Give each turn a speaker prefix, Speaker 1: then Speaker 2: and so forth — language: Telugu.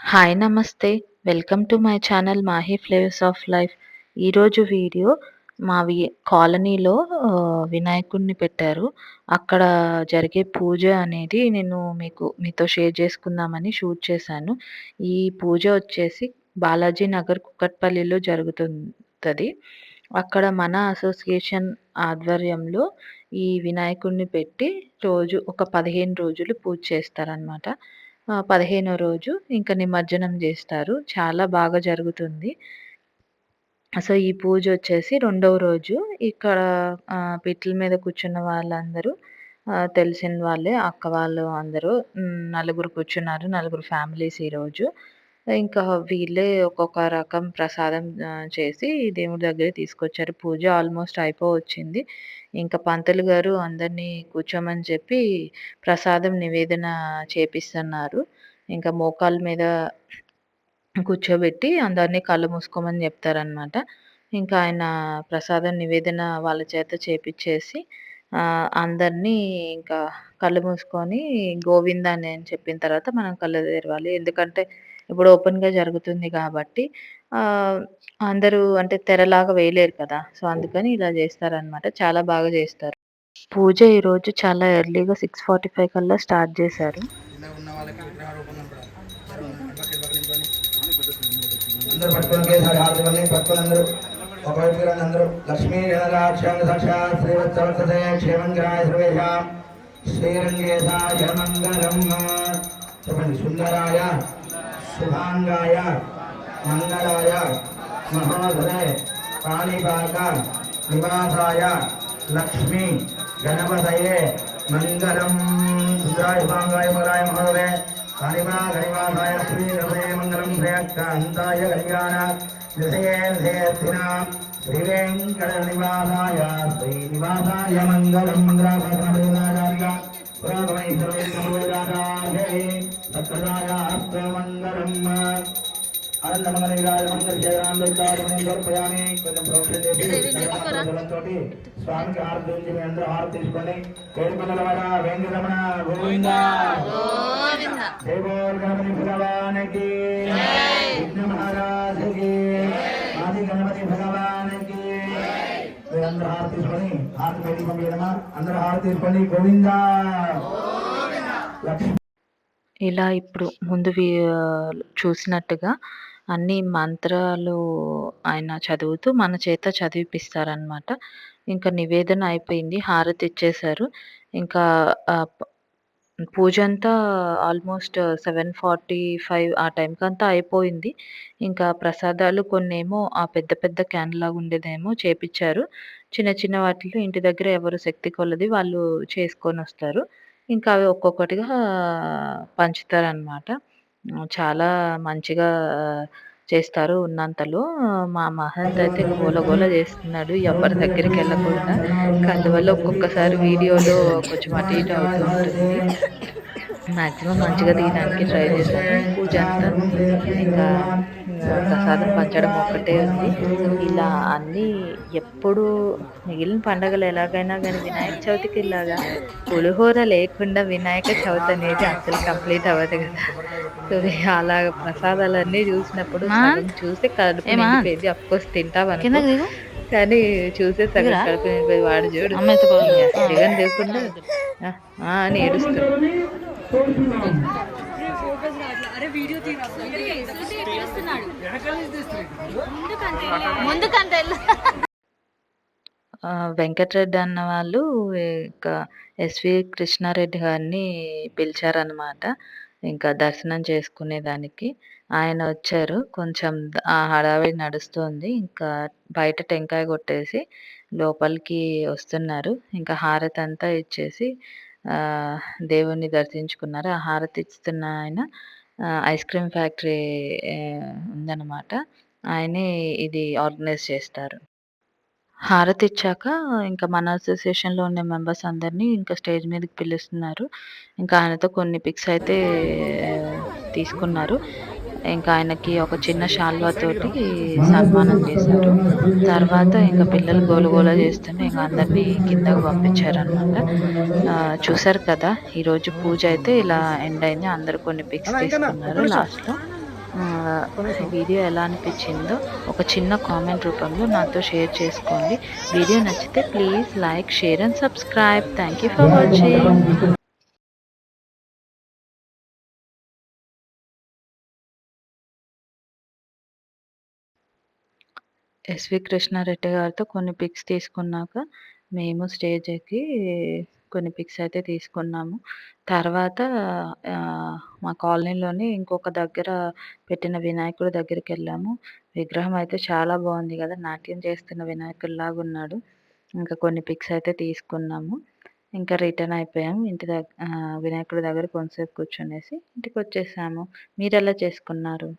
Speaker 1: హాయ్ నమస్తే. Welcome to my channel Mahi flavours of life. ఈరోజు వీడియో మా వి కాలనీలో వినాయకుడిని పెట్టారు. అక్కడ జరిగే పూజ అనేది నేను మీకు మీతో షేర్ చేసుకుందామని షూట్ చేశాను. ఈ పూజ వచ్చేసి బాలాజీ నగర్ కుక్కట్పల్లిలో జరుగుతుంది అక్కడ మన అసోసియేషన్ ఆధ్వర్యంలో ఈ వినాయకుడిని పెట్టి రోజు ఒక పదిహేను రోజులు పూజ చేస్తారనమాట పదిహేనో రోజు ఇంకా నిమజ్జనం చేస్తారు. చాలా బాగా జరుగుతుంది. సో ఈ పూజ వచ్చేసి రెండవ రోజు. ఇక్కడ పిట్ల మీద కూర్చున్న వాళ్ళందరూ తెలిసిన వాళ్ళే అక్క వాళ్ళు అందరూ నలుగురు కూర్చున్నారు. నలుగురు ఫ్యామిలీస్ ఈరోజు ఇంకా వీళ్ళే ఒక్కొక్క రకం ప్రసాదం చేసి దేవుడి దగ్గర తీసుకొచ్చారు. పూజ ఆల్మోస్ట్ అయిపోవచ్చింది. ఇంకా పంతులు గారు అందరినీ కూర్చోమని చెప్పి ప్రసాదం నివేదన చేపిస్తున్నారు. ఇంకా మోకాళ్ళ మీద కూర్చోబెట్టి అందరినీ కళ్ళు మూసుకోమని చెప్తారనమాట ఇంకా ఆయన ప్రసాదం నివేదన వాళ్ళ చేత చేపిచ్చేసి అందరినీ ఇంకా కళ్ళు మూసుకొని గోవింద అని చెప్పిన తర్వాత మనం కళ్ళు తెరవాలి. ఎందుకంటే ఇప్పుడు ఓపెన్గా జరుగుతుంది కాబట్టి అందరూ అంటే తెరలాగా వేయలేరు కదా! సో అందుకని ఇలా చేస్తారనమాట చాలా బాగా చేస్తారు. పూజ ఈరోజు చాలా ఎర్లీగా సిక్స్ ఫార్టీ ఫైవ్ కల్లా స్టార్ట్ చేశారు.
Speaker 2: అందరూ పట్టుకుని ఒకేసారి హారతి వల్లి పట్టుకుని అందరూ ఒకవైపు అందరూ లక్ష్మీ సాక్షాత్ క్షేమంగరాయ సర్వేషాం. శ్రీరంగేశాయ మంగళం చెప్పండి సుందరాయ శుభాంగాయ మంగళాయ మహోదయ పాణిపాక నివాసాయ లక్ష్మి గణపతయే మంగళం. సుందరాయ శుభాంగాయ మంగళాయ మహోదయ పాణిపాక నివాసాయ శ్రీ హృదయ మంగళం. శ్రేయకాంతాయ కళ్యాణ నిశయే నిశయత్తినా श्रीवेङ्कटनिवासाय श्रीनिवासाय मङ्गलं मङ्गलाचार्य पुरातमैश्वर्येन्द्रवेदाचार्ये सत्रदायास्तमङ्गलम् ఆనందమంగళరాజ మంగళ జయరాంబికారమని సమర్పయామి కొంచెం ప్రోక్షణ చేసి జలంతోటి స్వామికి హారతి ఉంచి మీ అందరూ హారతి తీసుకోండి కోడికొండల వాడ వెంకటరమణ గోవింద దేవోర్గణపతి భగవానికి విఘ్న మహారాజుకి అందరూ హారతి తీసుకొని హారతి బయటికి పంపించడమా అందరూ హారతి తీసుకొని గోవిందా!
Speaker 1: ఇలా ఇప్పుడు ముందు చూసినట్టుగా అన్ని మంత్రాలు ఆయన చదువుతూ మన చేత చదివిపిస్తారనమాట ఇంకా నివేదన అయిపోయింది హారతి ఇచ్చేశారు. ఇంకా పూజ అంతా ఆల్మోస్ట్ సెవెన్ ఫార్టీ ఫైవ్ ఆ టైంకి అంతా అయిపోయింది. ఇంకా ప్రసాదాలు కొన్ని ఏమో ఆ పెద్ద పెద్ద క్యాన్ లాగా ఉండేదేమో చేపించారు చిన్న చిన్న వాటిలో ఇంటి దగ్గర ఎవరు శక్తి కొలది వాళ్ళు చేసుకొని వస్తారు. ఇంకా అవి ఒక్కొక్కటిగా పంచుతారనమాట చాలా మంచిగా చేస్తారు ఉన్నంతలో మా మహంత్ అయితే గోలగోల చేస్తున్నాడు ఎవరి దగ్గరికి వెళ్ళకుండా. అందువల్ల ఒక్కొక్కసారి వీడియోలో కొంచెం అటు ఇటు అవుతూ ఉంటుంది. మ్యాక్సిమం మంచిగా తీయడానికి ట్రై చేశాను పూజ అంతా. ఇంకా ప్రసాదం పంచడం ఒక్కటే ఉంది. ఇలా అన్నీ ఎప్పుడు మిగిలిన పండగలు ఎలాగైనా కానీ వినాయక చవితికి ఇలాగా పులిహోర లేకుండా వినాయక చవితి అనేది అసలు కంప్లీట్ అవ్వదు కదా. సో అలాగ ప్రసాదాలన్నీ చూసినప్పుడు చూస్తే కడుపు నిండిపోయింది. అఫ్కోర్స్ తింటాం అనుకో. కానీ చూసే సగం కడుపు వాడు చూడు. జగన్ లేకుండా అని ఏడుస్తుంది వెంకటరెడ్డి అన్న వాళ్ళు ఇంకా ఎస్వి కృష్ణారెడ్డి గారిని పిలిచారనమాట ఇంకా దర్శనం చేసుకునేదానికి ఆయన వచ్చారు. కొంచెం ఆ హడావిడి నడుస్తుంది. ఇంకా బయట టెంకాయ కొట్టేసి లోపలికి వస్తున్నారు. ఇంకా హారతి అంతా ఇచ్చేసి దేవుణ్ణి దర్శించుకున్నారు. ఆ హారతి ఇస్తున్న ఆయన ఐస్ క్రీమ్ ఫ్యాక్టరీ ఉందన్నమాట. ఆయనే ఇది ఆర్గనైజ్ చేస్తారు. హారతి ఇచ్చాక ఇంకా మన అసోసియేషన్లో ఉన్న మెంబర్స్ అందరినీ ఇంకా స్టేజ్ మీదకి పిలుస్తున్నారు. ఇంకా ఆయనతో కొన్ని పిక్స్ అయితే తీసుకున్నారు. ఇంకా ఆయనకి ఒక చిన్న శాల్వా తోటి సన్మానం చేశారు తర్వాత ఇంకా పిల్లలు గోలగోల చేస్తుంటే ఇంకా అందరినీ కిందకు పంపించారనమాట చూసారు కదా ఈరోజు పూజ అయితే ఇలా ఎండ్ అయింది అందరు కొన్ని పిక్స్ తీసుకున్నారు లాస్ట్లో వీడియో ఎలా అనిపించిందో ఒక చిన్న కామెంట్ రూపంలో నాతో షేర్ చేసుకోండి. వీడియో నచ్చితే please like, share and subscribe. Thank you for watching. S V Krishna Reddy గారితో కొన్ని పిక్స్ తీసుకున్నాక మేము స్టేజ్ ఎక్కి కొన్ని పిక్స్ అయితే తీసుకున్నాము. తర్వాత మా కాలనీలోని ఇంకొక దగ్గర పెట్టిన వినాయకుడి దగ్గరికెళ్ళాము. విగ్రహం అయితే చాలా బాగుంది కదా నాట్యం చేస్తున్న వినాయకుడిలాగా ఉన్నాడు. ఇంకా కొన్ని పిక్స్ అయితే తీసుకున్నాము. ఇంకా రిటర్న్ అయిపోయాము. ఇంటి దగ్గర వినాయకుడి దగ్గర కొంతసేపు కూర్చునేసి ఇంటికి వచ్చేసాము మీరెలా చేసుకున్నారు?